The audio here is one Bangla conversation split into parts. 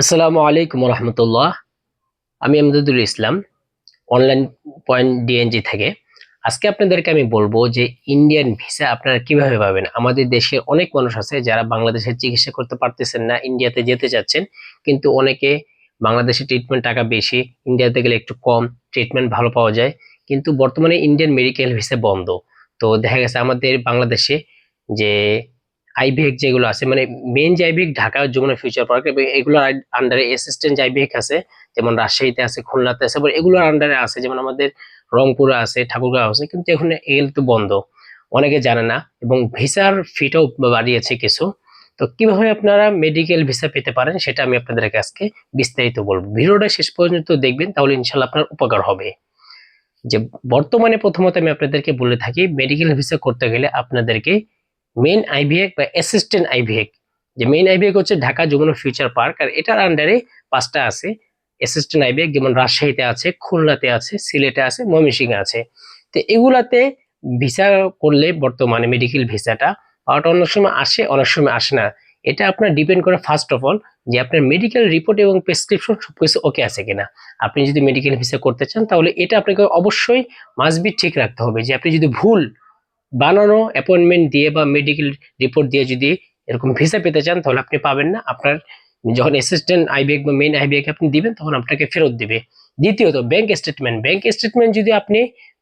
আসসালামু আলাইকুম রহমতুল্লাহ আমি Amdadul Islam online point DNG থেকে। আজকে আপনাদেরকে আমি বলব যে ইন্ডিয়ান ভিসা আপনারা কীভাবে পাবেন? আমাদের দেশে অনেক মানুষ আছে যারা বাংলাদেশের চিকিৎসা করতে পারতেছেন না ইন্ডিয়াতে যেতে চাচ্ছেন, কিন্তু অনেকে বাংলাদেশে ট্রিটমেন্ট টাকা বেশি ইন্ডিয়াতে গেলে একটু কম ট্রিটমেন্ট ভালো পাওয়া যায়, কিন্তু বর্তমানে ইন্ডিয়ান মেডিকেল ভিসা বন্ধ। তো দেখা গেছে আমাদের বাংলাদেশে যে আইভিএক যেগুলো আছে মানে মেন যে IVAC Dhaka Jamuna future park এবং এগুলোর আন্ডারে অ্যাসিস্ট্যান্ট যে আইভিএক আছে, যেমন রাজশাহীতে আছে, খুলনাতে আছে এগুলোর আন্ডারে আছে, যেমন আমাদের রংপুরে আছে, ঠাকুরগাঁও আছে, কিন্তু এখন এল তো বন্ধ। অনেকে জানে না, এবং ভিসার ফিটাও বাড়িয়েছে কিছু। তো কীভাবে আপনারা মেডিকেল ভিসা পেতে পারেন, সেটা আমি আপনাদেরকে আজকে বিস্তারিত বলব। ভিডিওটা শেষ পর্যন্ত দেখবেন, তাহলে ইনশাল্লাহ আপনার উপকার হবে। যে বর্তমানে প্রথমত আমি আপনাদেরকে বলে থাকি মেডিকেল ভিসা করতে গেলে আপনাদেরকে মেন আইভিএক বা অ্যাসিস্ট্যান্ট আইভিএক যে মেন আইভিএক হচ্ছে ঢাকা যমুনা ফিউচার পার্ক আর এটার আন্ডারে পাঁচটা আছে। অ্যাসিস্ট্যান্ট আইভিএক যেমন রাজশাহীতে আছে, খুলনাতে আছে, সিলেটে আছে, ময়মনসিংহে আছে। তো এগুলাতে ভিসা করলে বর্তমানে মেডিকেল ভিসাটা পাওয়াটা অনেক সময় আসে, অনেক সময় আসে না। এটা আপনার ডিপেন্ড করে ফার্স্ট অফ অল যে আপনার মেডিকেল রিপোর্ট এবং প্রেসক্রিপশন সবকিছু ওকে আছে কিনা। আপনি যদি মেডিকেল ভিসা করতে চান, তাহলে এটা আপনাকে অবশ্যই মাসবি ঠিক রাখতে হবে যে আপনি যদি ভুল বানানো অ্যাপয়েন্টমেন্ট দিয়ে বা মেডিকেল রিপোর্ট দিয়ে যদি এরকম ভিসা পেতে চান, তাহলে আপনি পাবেন না। আপনার যখন অ্যাসিস্ট্যান্ট আইবিএক বা মেইন আইবিএক আপনি দিবেন, তখন আপনাকে ফেরত দিবে। দ্বিতীয়ত ব্যাংক স্টেটমেন্ট ব্যাংক স্টেটমেন্ট যদি আপনি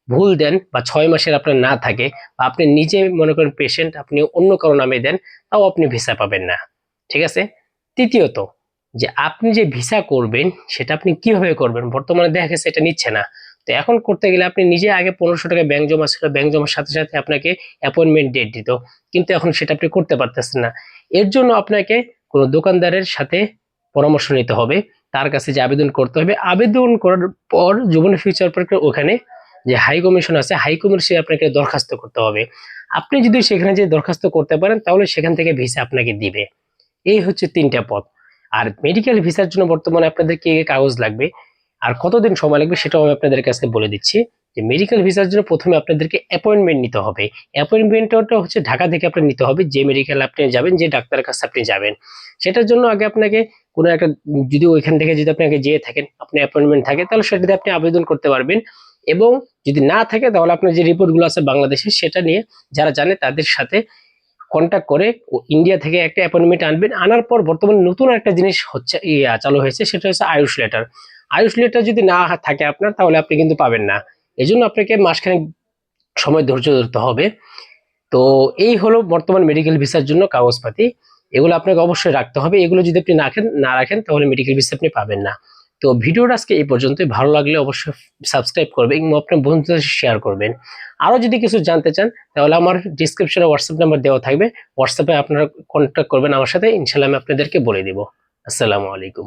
ভুল দেন বা ছয় মাসের আপনার না থাকে বা আপনি নিজে মনে করেন পেশেন্ট আপনি অন্য কারও নামে দেন, তাও আপনি ভিসা পাবেন না। ঠিক আছে? তৃতীয়ত, যে আপনি যে ভিসা করবেন, সেটা আপনি কীভাবে করবেন? বর্তমানে দেখা গেছে এটা নিচ্ছে না। তো এখন করতে গেলে আপনি নিজে আগে পনেরোশো টাকা ব্যাংক জমা ছিল ব্যাংক জমার সাথে সাথে আপনাকে অ্যাপয়েন্টমেন্ট ডেট দিত। কিন্তু এখন সেটা আপনি করতে পারতেছেন না। এর জন্য আপনাকে কোনো দোকানদারের সাথে পরামর্শ নিতে হবে। তার কাছে যে আবেদন করতে হবে, আবেদন করার পর যুবন ফিউচার পার্কের ওখানে যে হাই কমিশন আছে হাই কমিশনে আপনাকে দরখাস্ত করতে হবে। আপনি যদি সেখানে যে দরখাস্ত করতে পারেন, তাহলে সেখান থেকে ভিসা আপনাকে দিবে। এই হচ্ছে তিনটা পথ। আর মেডিকেল ভিসার জন্য বর্তমানে আপনাদের কি কাগজ লাগবে? আর কতদিন সময় লাগবে সেটাও আমি আপনাদের কাছে বলে দিচ্ছি যে মেডিকেল ভিসার জন্য প্রথমে আপনাদেরকে অ্যাপয়েন্টমেন্ট নিতে হবে। অ্যাপয়েন্টমেন্টটা হচ্ছে ঢাকা থেকে আপনার নিতে হবে, যে মেডিকেল আপনি যাবেন, যে ডাক্তারের কাছে আপনি যাবেন। সেটার জন্য আগে আপনাকে কোনো একটা, যদি ওইখান থেকে যদি আপনাকে যেয়ে থাকেন, আপনি অ্যাপয়েন্টমেন্ট থাকে, তাহলে সেটাতে আপনি আবেদন করতে পারবেন। এবং যদি না থাকে, তাহলে আপনার যে রিপোর্টগুলো আছে বাংলাদেশে সেটা নিয়ে যারা জানে তাদের সাথে কন্ট্যাক্ট করে ইন্ডিয়া থেকে একটা অ্যাপয়েন্টমেন্ট আনবেন। আনার পর বর্তমানে নতুন একটা জিনিস হচ্ছে চালু হয়েছে, সেটা হচ্ছে আয়ুষ লেটার আয়ুষ লেটার যদি না থাকে আপনার, তাহলে আপনি কিন্তু পাবেন না। এই জন্য আপনাকে মাসখানেক সময় ধৈর্য ধরতে হবে। তো এই হলো বর্তমান মেডিকেল ভিসার জন্য কাগজপাতি। এগুলো আপনাকে অবশ্যই রাখতে হবে। এগুলো যদি আপনি না না রাখেন, তাহলে মেডিকেল ভিসা আপনি পাবেন না। তো ভিডিওটা আজকে এই পর্যন্তই। ভালো লাগলে অবশ্যই সাবস্ক্রাইব করবেন এবং আপনার বন্ধুদের শেয়ার করবেন। আরও যদি কিছু জানতে চান, তাহলে আমার ডিসক্রিপশনে হোয়াটসঅ্যাপ নাম্বার দেওয়া থাকবে। হোয়াটসঅ্যাপে আপনারা কন্ট্যাক্ট করবেন আমার সাথে। ইনশাল্লাহ আমি আপনাদেরকে বলে দিব। আসসালামু আলাইকুম।